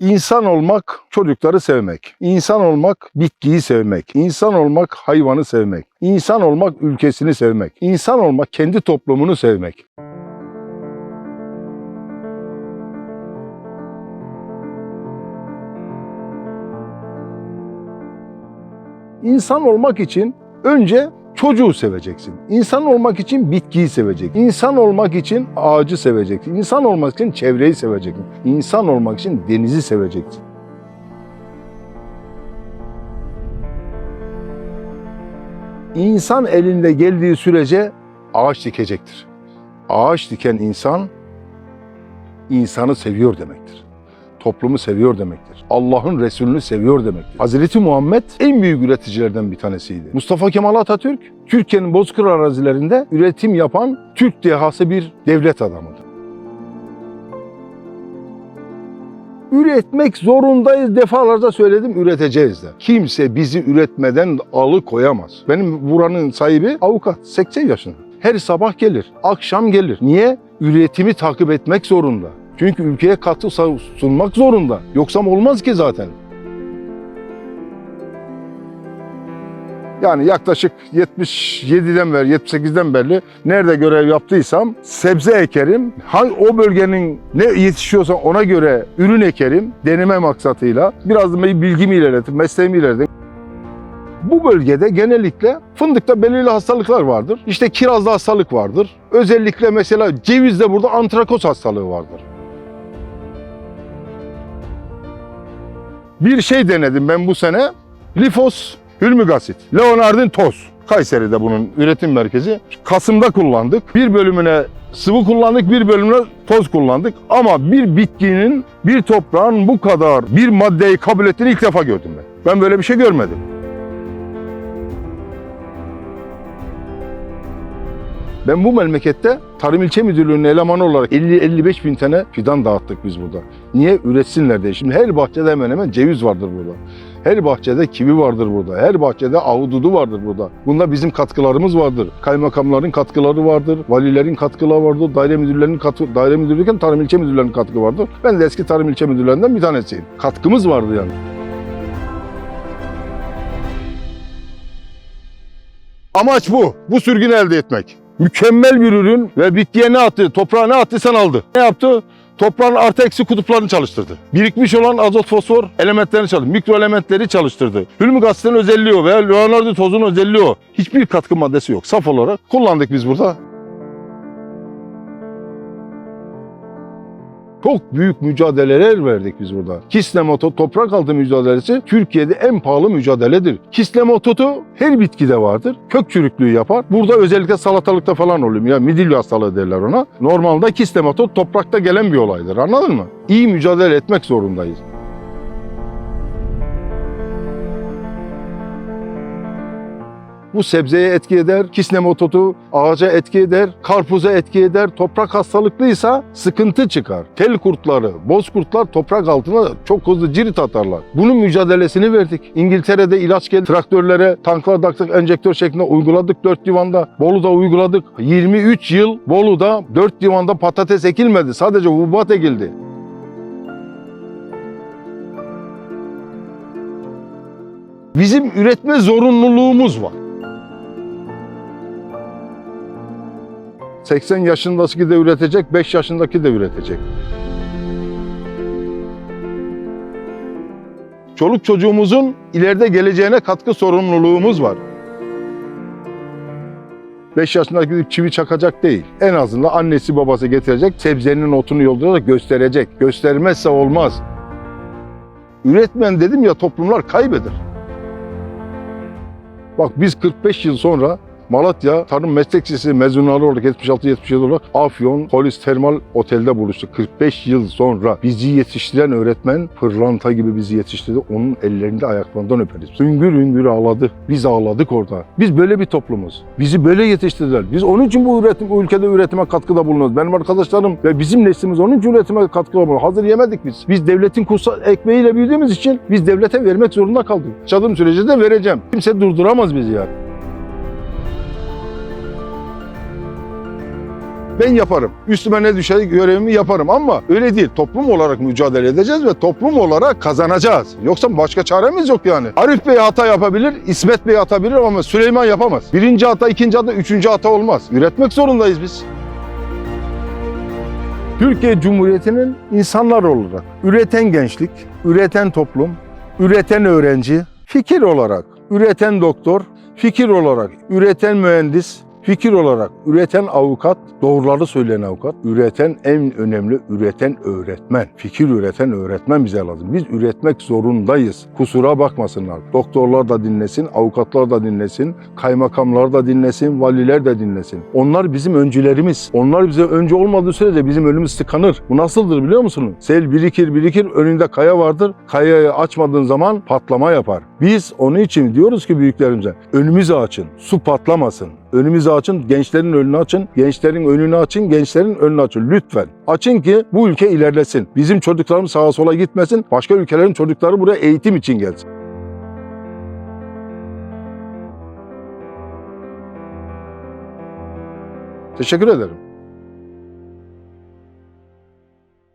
İnsan olmak çocukları sevmek. İnsan olmak bitkiyi sevmek. İnsan olmak hayvanı sevmek. İnsan olmak ülkesini sevmek. İnsan olmak kendi toplumunu sevmek. İnsan olmak için önce çocuğu seveceksin. İnsan olmak için bitkiyi seveceksin. İnsan olmak için ağacı seveceksin. İnsan olmak için çevreyi seveceksin. İnsan olmak için denizi seveceksin. İnsan elinde geldiği sürece ağaç dikecektir. Ağaç diken insan insanı seviyor demektir. Toplumu seviyor demektir. Allah'ın Resulünü seviyor demektir. Hazreti Muhammed en büyük üreticilerden bir tanesiydi. Mustafa Kemal Atatürk, Türkiye'nin bozkır arazilerinde üretim yapan Türk dehası bir devlet adamıdır. Üretmek zorundayız defalarca söyledim üreteceğiz de. Kimse bizi üretmeden alıkoyamaz. Benim buranın sahibi avukat 80 yaşında. Her sabah gelir, akşam gelir. Niye? Üretimi takip etmek zorunda. Çünkü ülkeye katkı sunmak zorunda. Yoksa olmaz ki zaten. Yani yaklaşık 77'den beri, 78'den beri nerede görev yaptıysam sebze ekerim. Hangi o bölgenin ne yetişiyorsa ona göre ürün ekerim deneme maksatıyla. Biraz da bilgimi ilerletim, mesleğimi ilerletim. Bu bölgede genellikle fındıkta belirli hastalıklar vardır. İşte kirazda hastalık vardır. Özellikle mesela cevizde burada antrakos hastalığı vardır. Bir şey denedim ben bu sene. Lifos hülmigasit. Leonardin toz. Kayseri'de bunun üretim merkezi. Kasım'da kullandık. Bir bölümüne sıvı kullandık, bir bölümüne toz kullandık. Ama bir bitkinin, bir toprağın bu kadar bir maddeyi kabul ettiğini ilk defa gördüm ben. Ben böyle bir şey görmedim. Ben bu memlekette Tarım İlçe Müdürlüğü'nün elemanı olarak 50-55 bin tane fidan dağıttık biz burada. Niye? Üretsinler diye. Şimdi her bahçede hemen hemen ceviz vardır burada. Her bahçede kivi vardır burada. Her bahçede ahududu vardır burada. Bunda bizim katkılarımız vardır. Kaymakamların katkıları vardır. Valilerin katkıları vardır. Daire müdürlerinin katkı, daire müdürlüğünden tarım ilçe müdürlerinin katkı vardır. Ben de eski tarım ilçe müdürlerinden bir tanesiyim. Katkımız vardı yani. Amaç bu. Bu sürgünü elde etmek. Mükemmel bir ürün ve bitkiye ne attı, toprağa ne attıysan aldı. Ne yaptı? Toprağın artı eksi kutuplarını çalıştırdı. Birikmiş olan azot fosfor elementlerini çalıştırdı. Mikro elementleri çalıştırdı. Hülmük asitinin özelliği o veya Leonardo tozun özelliği o. Hiçbir katkı maddesi yok. Saf olarak kullandık biz burada. Çok büyük mücadeleler verdik biz burada. Kislemoto toprak altı mücadelesi Türkiye'de en pahalı mücadeledir. Kislemototu her bitkide vardır. Kök çürüklüğü yapar. Burada özellikle salatalıkta falan oluyor. Ya midilli hastalığı derler ona. Normalde kislemotot toprakta gelen bir olaydır. Anladın mı? İyi mücadele etmek zorundayız. Bu sebzeye etki eder, kisnemototu ağaca etki eder, karpuza etki eder. Toprak hastalıklıysa sıkıntı çıkar. Tel kurtları, bozkurtlar toprak altına çok hızlı cirit atarlar. Bunun mücadelesini verdik. İngiltere'de ilaç geldi. Traktörlere tanklar taktık, enjektör şeklinde uyguladık dört divanda. Bolu'da uyguladık. 23 yıl Bolu'da dört divanda patates ekilmedi. Sadece hububat ekildi. Bizim üretme zorunluluğumuz var. 80 yaşındaki de üretecek, 5 yaşındaki de üretecek. Çoluk çocuğumuzun ileride geleceğine katkı sorumluluğumuz var. 5 yaşındaki bir çivi çakacak değil. En azından annesi babası getirecek, sebzenin otunu yoldurarak gösterecek. Göstermezse olmaz. Üretmen dedim ya toplumlar kaybeder. Bak biz 45 yıl sonra Malatya Tarım Meslek Lisesi mezunları olarak 76-77 olarak Afyon Polis Termal Otel'de buluştuk. 45 yıl sonra bizi yetiştiren öğretmen pırlanta gibi bizi yetiştirdi. Onun ellerinde ayaklarından öperiz. Hüngür hüngür ağladı. Biz ağladık orada. Biz böyle bir toplumuz. Bizi böyle yetiştirdiler. Biz onun için bu üretim, bu ülkede üretime katkıda bulunuyoruz. Benim arkadaşlarım ve bizim neslimiz onun için üretime katkıda bulunuyor. Hazır yemedik biz. Biz devletin kutsal ekmeğiyle büyüdüğümüz için biz devlete vermek zorunda kaldık. Yaşadığım sürece de vereceğim. Kimse durduramaz bizi yani. Ben yaparım. Üstüme ne düşer görevimi yaparım ama öyle değil. Toplum olarak mücadele edeceğiz ve toplum olarak kazanacağız. Yoksa başka çaremiz yok yani. Arif Bey hata yapabilir, İsmet Bey atabilir ama Süleyman yapamaz. Birinci hata, ikinci hata, üçüncü hata olmaz. Üretmek zorundayız biz. Türkiye Cumhuriyeti'nin insanlar olarak üreten gençlik, üreten toplum, üreten öğrenci, fikir olarak üreten doktor, fikir olarak üreten mühendis, fikir olarak üreten avukat, doğruları söyleyen avukat, üreten en önemli üreten öğretmen. Fikir üreten öğretmen bize lazım. Biz üretmek zorundayız. Kusura bakmasınlar. Doktorlar da dinlesin, avukatlar da dinlesin, kaymakamlar da dinlesin, valiler de dinlesin. Onlar bizim öncülerimiz. Onlar bize öncü olmadığı sürece bizim önümüz tıkanır. Bu nasıldır biliyor musunuz? Sel birikir birikir önünde kaya vardır. Kayayı açmadığın zaman patlama yapar. Biz onun için diyoruz ki büyüklerimize önümüzü açın. Su patlamasın. Önümüzü açın, gençlerin önünü açın, gençlerin önünü açın, gençlerin önünü açın lütfen. Açın ki bu ülke ilerlesin. Bizim çocuklarımız sağa sola gitmesin, başka ülkelerin çocukları buraya eğitim için gelsin. Teşekkür ederim.